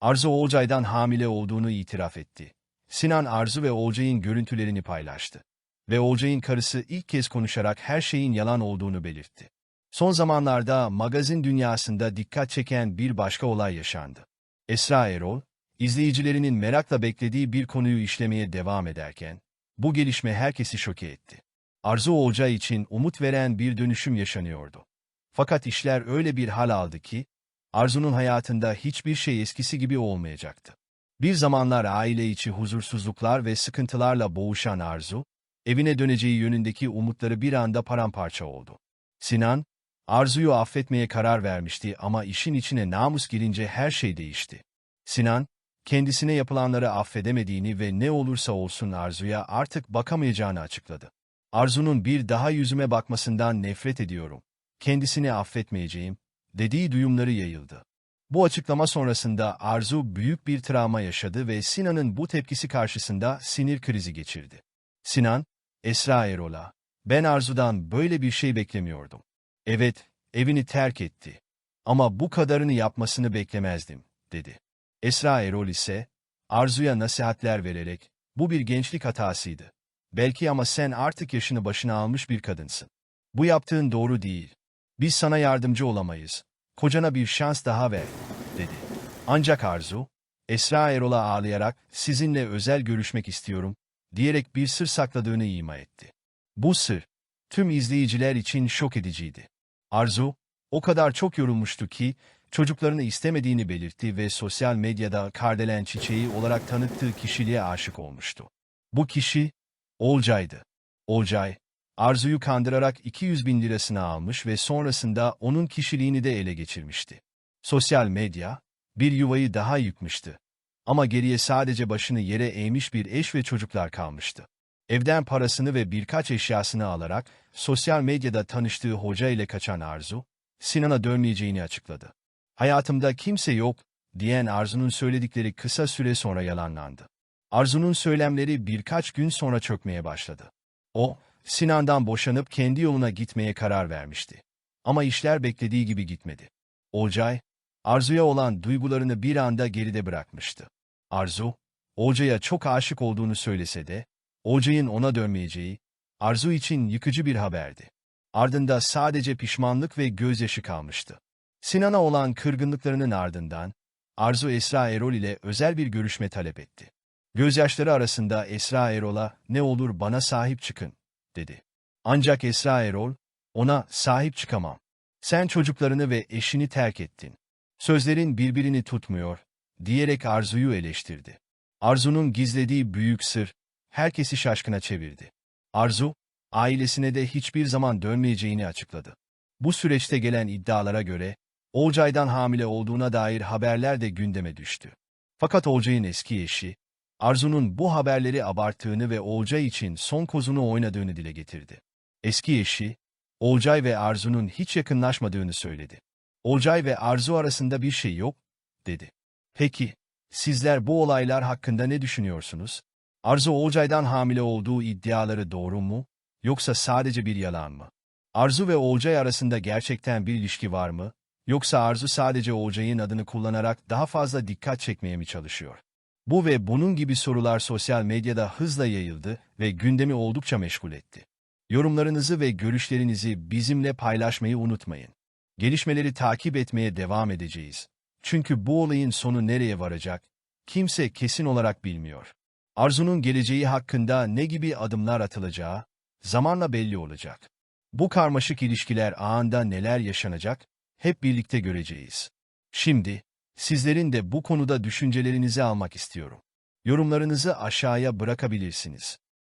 Arzu Olcay'dan hamile olduğunu itiraf etti. Sinan Arzu ve Olcay'ın görüntülerini paylaştı. Ve Olcay'ın karısı ilk kez konuşarak her şeyin yalan olduğunu belirtti. Son zamanlarda magazin dünyasında dikkat çeken bir başka olay yaşandı. Esra Erol, izleyicilerinin merakla beklediği bir konuyu işlemeye devam ederken, bu gelişme herkesi şoke etti. Arzu Olcay için umut veren bir dönüşüm yaşanıyordu. Fakat işler öyle bir hal aldı ki, Arzu'nun hayatında hiçbir şey eskisi gibi olmayacaktı. Bir zamanlar aile içi huzursuzluklar ve sıkıntılarla boğuşan Arzu, evine döneceği yönündeki umutları bir anda paramparça oldu. Sinan, Arzu'yu affetmeye karar vermişti ama işin içine namus girince her şey değişti. Sinan, kendisine yapılanları affedemediğini ve ne olursa olsun Arzu'ya artık bakamayacağını açıkladı. Arzu'nun bir daha yüzüme bakmasından nefret ediyorum. Kendisini affetmeyeceğim, dediği duyumları yayıldı. Bu açıklama sonrasında Arzu büyük bir travma yaşadı ve Sinan'ın bu tepkisi karşısında sinir krizi geçirdi. Sinan, Esra Erol'a, ben Arzu'dan böyle bir şey beklemiyordum. Evet, evini terk etti. Ama bu kadarını yapmasını beklemezdim, dedi. Esra Erol ise, Arzu'ya nasihatler vererek, bu bir gençlik hatasıydı. Belki ama sen artık yaşını başına almış bir kadınsın. Bu yaptığın doğru değil. Biz sana yardımcı olamayız. Kocana bir şans daha ver, dedi. Ancak Arzu, Esra Erol'a ağlayarak sizinle özel görüşmek istiyorum, diyerek bir sır sakladığını ima etti. Bu sır, tüm izleyiciler için şok ediciydi. Arzu, o kadar çok yorulmuştu ki, çocuklarını istemediğini belirtti ve sosyal medyada Kardelen Çiçeği olarak tanıttığı kişiliğe aşık olmuştu. Bu kişi, Olcay'dı. Olcay, Arzu'yu kandırarak 200 bin lirasını almış ve sonrasında onun kişiliğini de ele geçirmişti. Sosyal medya, bir yuvayı daha yıkmıştı. Ama geriye sadece başını yere eğmiş bir eş ve çocuklar kalmıştı. Evden parasını ve birkaç eşyasını alarak sosyal medyada tanıştığı hoca ile kaçan Arzu, Sinan'a dönmeyeceğini açıkladı. Hayatımda kimse yok, diyen Arzu'nun söyledikleri kısa süre sonra yalanlandı. Arzu'nun söylemleri birkaç gün sonra çökmeye başladı. O, Sinan'dan boşanıp kendi yoluna gitmeye karar vermişti. Ama işler beklediği gibi gitmedi. Olcay, Arzu'ya olan duygularını bir anda geride bırakmıştı. Arzu, Olcay'a çok aşık olduğunu söylese de, Olcay'ın ona dönmeyeceği, Arzu için yıkıcı bir haberdi. Ardında sadece pişmanlık ve gözyaşı kalmıştı. Sinan'a olan kırgınlıklarının ardından, Arzu Esra Erol ile özel bir görüşme talep etti. Gözyaşları arasında Esra Erol'a ne olur bana sahip çıkın, dedi. Ancak Esra Erol, ona sahip çıkamam. Sen çocuklarını ve eşini terk ettin. Sözlerin birbirini tutmuyor, diyerek Arzu'yu eleştirdi. Arzu'nun gizlediği büyük sır, herkesi şaşkına çevirdi. Arzu, ailesine de hiçbir zaman dönmeyeceğini açıkladı. Bu süreçte gelen iddialara göre, Olcay'dan hamile olduğuna dair haberler de gündeme düştü. Fakat Olcay'ın eski eşi, Arzu'nun bu haberleri abarttığını ve Olcay için son kozunu oynadığını dile getirdi. Eski eşi, Olcay ve Arzu'nun hiç yakınlaşmadığını söyledi. Olcay ve Arzu arasında bir şey yok, dedi. Peki, sizler bu olaylar hakkında ne düşünüyorsunuz? Arzu Olcay'dan hamile olduğu iddiaları doğru mu, yoksa sadece bir yalan mı? Arzu ve Olcay arasında gerçekten bir ilişki var mı, yoksa Arzu sadece Olcay'ın adını kullanarak daha fazla dikkat çekmeye mi çalışıyor? Bu ve bunun gibi sorular sosyal medyada hızla yayıldı ve gündemi oldukça meşgul etti. Yorumlarınızı ve görüşlerinizi bizimle paylaşmayı unutmayın. Gelişmeleri takip etmeye devam edeceğiz. Çünkü bu olayın sonu nereye varacak, kimse kesin olarak bilmiyor. Arzu'nun geleceği hakkında ne gibi adımlar atılacağı, zamanla belli olacak. Bu karmaşık ilişkiler ağında neler yaşanacak, hep birlikte göreceğiz. Şimdi, sizlerin de bu konuda düşüncelerinizi almak istiyorum. Yorumlarınızı aşağıya bırakabilirsiniz.